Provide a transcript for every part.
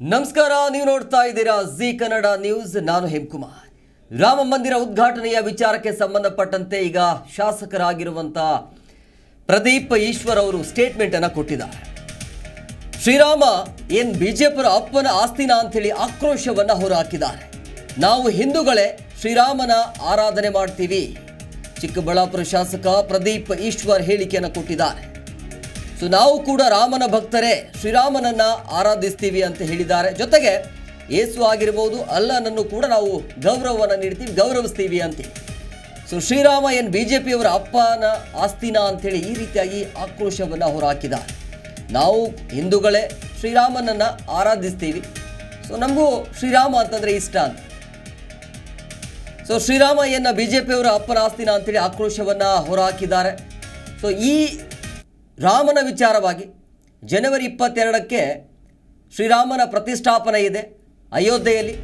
ನಮಸ್ಕಾರ, ನೀವು ನೋಡ್ತಾ ಇದ್ದೀರಾ ಜಿ ಕನ್ನಡ ನ್ಯೂಸ್. ನಾನು ಹೇಮ್ಕುಮಾರ್. ರಾಮ ಮಂದಿರ ಉದ್ಘಾಟನೆಯ ವಿಚಾರಕ್ಕೆ ಸಂಬಂಧಪಟ್ಟಂತೆ ಈಗ ಶಾಸಕರಾಗಿರುವಂತ ಪ್ರದೀಪ್ ಈಶ್ವರ್ ಅವರು ಸ್ಟೇಟ್ಮೆಂಟ್ ಅನ್ನು ಕೊಟ್ಟಿದ್ದಾರೆ. ಶ್ರೀರಾಮ, ಏನ್ ಬಿಜೆಪಿರ ಅಪ್ಪನ ಆಸ್ತಿನ ಅಂತೇಳಿ ಆಕ್ರೋಶವನ್ನ ಹೊರಹಾಕಿದ್ದಾರೆ. ನಾವು ಹಿಂದೂಗಳೇ ಶ್ರೀರಾಮನ ಆರಾಧನೆ ಮಾಡ್ತೀವಿ. ಚಿಕ್ಕಬಳ್ಳಾಪುರ ಶಾಸಕ ಪ್ರದೀಪ್ ಈಶ್ವರ್ ಹೇಳಿಕೆಯನ್ನು ಕೊಟ್ಟಿದ್ದಾರೆ. ಸೊ ನಾವು ಕೂಡ ರಾಮನ ಭಕ್ತರೇ, ಶ್ರೀರಾಮನನ್ನ ಆರಾಧಿಸ್ತೀವಿ ಅಂತ ಹೇಳಿದ್ದಾರೆ. ಜೊತೆಗೆ ಏಸು ಆಗಿರ್ಬೋದು, ಅಲ್ಲನನ್ನು ಕೂಡ ನಾವು ಗೌರವವನ್ನು ನೀಡ್ತೀವಿ, ಗೌರವಿಸ್ತೀವಿ ಅಂತ ಸೊ ಶ್ರೀರಾಮ ಏನು ಬಿ ಜೆ ಪಿಯವರ ಅಪ್ಪನ ಆಸ್ತಿನ ಅಂಥೇಳಿ ಈ ರೀತಿಯಾಗಿ ಆಕ್ರೋಶವನ್ನು ಹೊರಹಾಕಿದ್ದಾರೆ ನಾವು ಹಿಂದೂಗಳೇ ಶ್ರೀರಾಮನನ್ನು ಆರಾಧಿಸ್ತೀವಿ. ಸೊ ನಮಗೂ ಶ್ರೀರಾಮ ಅಂತಂದರೆ ಇಷ್ಟ ಅಂತ. ಸೊ ಶ್ರೀರಾಮ ಎನ್ನ ಬಿ ಜೆ ಪಿಯವರ ಅಪ್ಪನ ಆಸ್ತಿನ ಅಂತೇಳಿ ಆಕ್ರೋಶವನ್ನು ಹೊರಹಾಕಿದ್ದಾರೆ ಸೊ ಈ ರಾಮನ ವಿಚಾರವಾಗಿ ಜನವರಿ ಇಪ್ಪತ್ತೆರಡಕ್ಕೆ ಶ್ರೀರಾಮನ ಪ್ರತಿಷ್ಠಾಪನೆ ಇದೆ ಅಯೋಧ್ಯೆಯಲ್ಲಿ.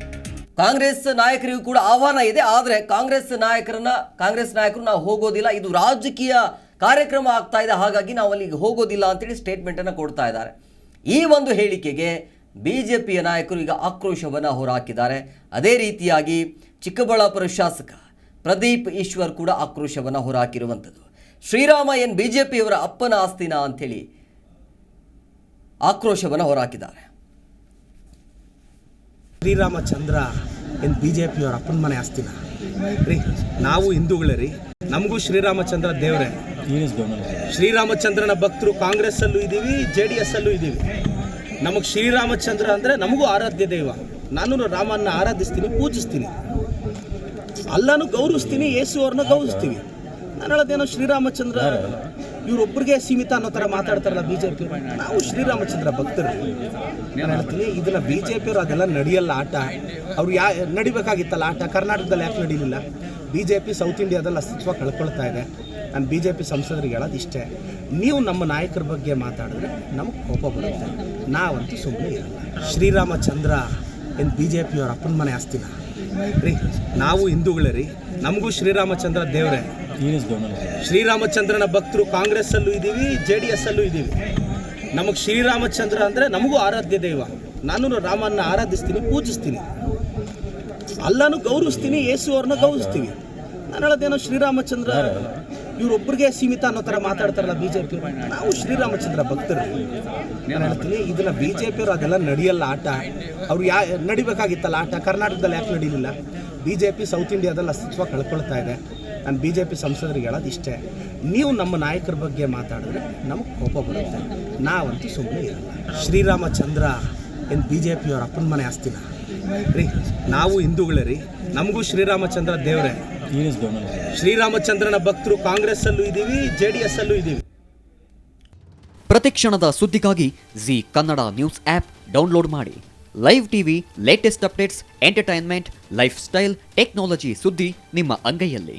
ಕಾಂಗ್ರೆಸ್ ನಾಯಕರಿಗೂ ಕೂಡ ಆಹ್ವಾನ ಇದೆ, ಆದರೆ ಕಾಂಗ್ರೆಸ್ ನಾಯಕರನ್ನ, ಕಾಂಗ್ರೆಸ್ ನಾಯಕರು ನಾವು ಹೋಗೋದಿಲ್ಲ. ಇದು ರಾಜಕೀಯ ಕಾರ್ಯಕ್ರಮ ಆಗ್ತಾ ಇದೆ, ಹಾಗಾಗಿ ನಾವು ಅಲ್ಲಿಗೆ ಹೋಗೋದಿಲ್ಲ ಅಂತೇಳಿ ಸ್ಟೇಟ್ಮೆಂಟನ್ನು ಕೊಡ್ತಾ ಇದ್ದಾರೆ. ಈ ಒಂದು ಹೇಳಿಕೆಗೆ ಬಿ ಜೆ ಪಿಯ ನಾಯಕರು ಈಗ ಆಕ್ರೋಶವನ್ನು ಹೊರಹಾಕಿದ್ದಾರೆ ಅದೇ ರೀತಿಯಾಗಿ ಚಿಕ್ಕಬಳ್ಳಾಪುರ ಶಾಸಕ ಪ್ರದೀಪ್ ಈಶ್ವರ್ ಕೂಡ ಆಕ್ರೋಶವನ್ನು ಹೊರಹಾಕಿರುವಂಥದ್ದು ಶ್ರೀರಾಮ ಏನು ಬಿ ಜೆ ಪಿಯವರ ಅಪ್ಪನ ಆಸ್ತಿನ ಅಂಥೇಳಿ ಆಕ್ರೋಶವನ್ನು ಹೊರಹಾಕಿದ್ದಾರೆ ಶ್ರೀರಾಮಚಂದ್ರ ಏನು ಬಿ ಜೆ ಪಿಯವ್ರ ಅಪ್ಪನ ಮನೆ ಆಸ್ತಿನ. ರೀ, ನಾವು ಹಿಂದೂಗಳೇ ರೀ. ನಮಗೂ ಶ್ರೀರಾಮಚಂದ್ರ ದೇವರೇ. ಶ್ರೀರಾಮಚಂದ್ರನ ಭಕ್ತರು ಕಾಂಗ್ರೆಸ್ಸಲ್ಲೂ ಇದ್ದೀವಿ, ಜೆ ಡಿ ಎಸ್ಸಲ್ಲೂ ಇದ್ದೀವಿ. ನಮಗೆ ಶ್ರೀರಾಮಚಂದ್ರ ಅಂದರೆ ನಮಗೂ ಆರಾಧ್ಯ ದೈವ. ನಾನು ರಾಮನ್ನ ಆರಾಧಿಸ್ತೀನಿ, ಪೂಜಿಸ್ತೀನಿ. ಅಲ್ಲನೂ ಗೌರವಿಸ್ತೀನಿ ಯೇಸು ಅವ್ರನ್ನ ಗೌರವಿಸ್ತೀವಿ. ನಾನು ಹೇಳೋದೇನೋ ಶ್ರೀರಾಮಚಂದ್ರ ಇವರೊಬ್ಬರಿಗೆ ಸೀಮಿತ ಅನ್ನೋ ಥರ ಮಾತಾಡ್ತಾರಲ್ಲ ಬಿ ಜೆ ಪಿ ನಾವು ಶ್ರೀರಾಮಚಂದ್ರ ಭಕ್ತರು. ನಾನು ಹೇಳ್ತೀನಿ, ಇದನ್ನ ಬಿ ಜೆ ಪಿಯವರು ಅದೆಲ್ಲ ನಡೆಯಲ್ಲ ಆಟ. ಅವ್ರು ಯಾ, ನಡಿಬೇಕಾಗಿತ್ತಲ್ಲ ಆಟ? ಕರ್ನಾಟಕದಲ್ಲಿ ಯಾಕೆ ನಡೀಲಿಲ್ಲ? ಬಿ ಜೆ ಪಿ ಸೌತ್ ಇಂಡಿಯಾದಲ್ಲಿ ಅಸ್ತಿತ್ವ ಕಳ್ಕೊಳ್ತಾ ಇದೆ. ನಾನು ಬಿ ಜೆ ಪಿ ಸಂಸದರಿಗೆ ಹೇಳೋದು ಇಷ್ಟೇ. ನೀವು ನಮ್ಮ ನಾಯಕರ ಬಗ್ಗೆ ಮಾತಾಡಿದ್ರೆ ನಮಗೆ ಕೋಪ ಬರುತ್ತೆ. ನಾವಂತೂ ಸುಮ್ಮನೆ ಇರಲ್ಲ. ಶ್ರೀರಾಮಚಂದ್ರ, ಏನು ಬಿ ಜೆ ಪಿಯವ್ರ ಅಪ್ಪನ ಮನೆ ಆಸ್ತಿನ? ರೀ, ನಾವು ಹಿಂದೂಗಳೇ ರೀ. ನಮಗೂ ಶ್ರೀರಾಮಚಂದ್ರ ದೇವರೇ. ಶ್ರೀರಾಮಚಂದ್ರನ ಭಕ್ತರು ಕಾಂಗ್ರೆಸ್ಸಲ್ಲೂ ಇದ್ದೀವಿ, ಜೆ ಡಿ ಎಸ್ಸಲ್ಲೂ ಇದ್ದೀವಿ. ನಮಗೆ ಶ್ರೀರಾಮಚಂದ್ರ ಅಂದರೆ ನಮಗೂ ಆರಾಧ್ಯ ದೈವ. ನಾನು ರಾಮನ ಆರಾಧಿಸ್ತೀನಿ, ಪೂಜಿಸ್ತೀನಿ. ಅಲ್ಲನೂ ಗೌರವಿಸ್ತೀನಿ ಯೇಸು ಅವ್ರನ್ನ ಗೌರವಿಸ್ತೀವಿ ನಾನು ಹೇಳೋದೇನೋ ಶ್ರೀರಾಮಚಂದ್ರ ಇವ್ರೊಬ್ಬರಿಗೆ ಸೀಮಿತ ಅನ್ನೋ ಥರ ಮಾತಾಡ್ತಾರಲ್ಲ ಬಿ ಜೆ ಪಿ ನಾವು ಶ್ರೀರಾಮಚಂದ್ರ ಭಕ್ತರು. ನಾನು ಹೇಳ್ತೀನಿ, ಇದನ್ನು ಬಿ ಜೆ ಪಿಯವರು ಅದೆಲ್ಲ ನಡೆಯಲ್ಲ ಆಟ. ಅವ್ರು ಯಾ, ನಡಿಬೇಕಾಗಿತ್ತಲ್ಲ ಆಟ? ಕರ್ನಾಟಕದಲ್ಲಿ ಯಾಕೆ ನಡೀಲಿಲ್ಲ? ಬಿ ಜೆ ಪಿ ಸೌತ್ ಇಂಡಿಯಾದಲ್ಲಿ ಅಸ್ತಿತ್ವ ಕಳ್ಕೊಳ್ತಾ ಇದೆ. ನಾನು ಬಿ ಜೆ ಪಿ ಸಂಸದರಿಗೆ ಹೇಳೋದು ಇಷ್ಟೇ. ನೀವು ನಮ್ಮ ನಾಯಕರ ಬಗ್ಗೆ ಮಾತಾಡಿದ್ರೆ ನಮಗೆ ಕೋಪ ಬರುತ್ತೆ. ನಾವಂತೂ ಸುಮ್ಮನೆ ಇರಲ್ಲ. ಶ್ರೀರಾಮಚಂದ್ರ ಏನು ಬಿ ಜೆ ಪಿಯವ್ರ ಅಪ್ಪನ ಮನೆ ಆಸ್ತಿನ? ರೀ, ನಾವು ಹಿಂದೂಗಳೇ ರೀ. ನಮಗೂ ಶ್ರೀರಾಮಚಂದ್ರ ದೇವರೇ. ಶ್ರೀರಾಮಚಂದ್ರನ ಭಕ್ತರು ಕಾಂಗ್ರೆಸ್ ಅಲ್ಲೂ ಇದ್ದೀವಿ ಜೆ ಡಿ ಇದೀವಿ ಇದ್ದೀವಿ ಪ್ರತಿಕ್ಷಣದ ಸುದ್ದಿಗಾಗಿ Zee Kannada news app download ಮಾಡಿ. Live TV latest updates entertainment lifestyle technology ಸುದ್ದಿ ನಿಮ್ಮ ಅಂಗೈಯಲ್ಲಿ.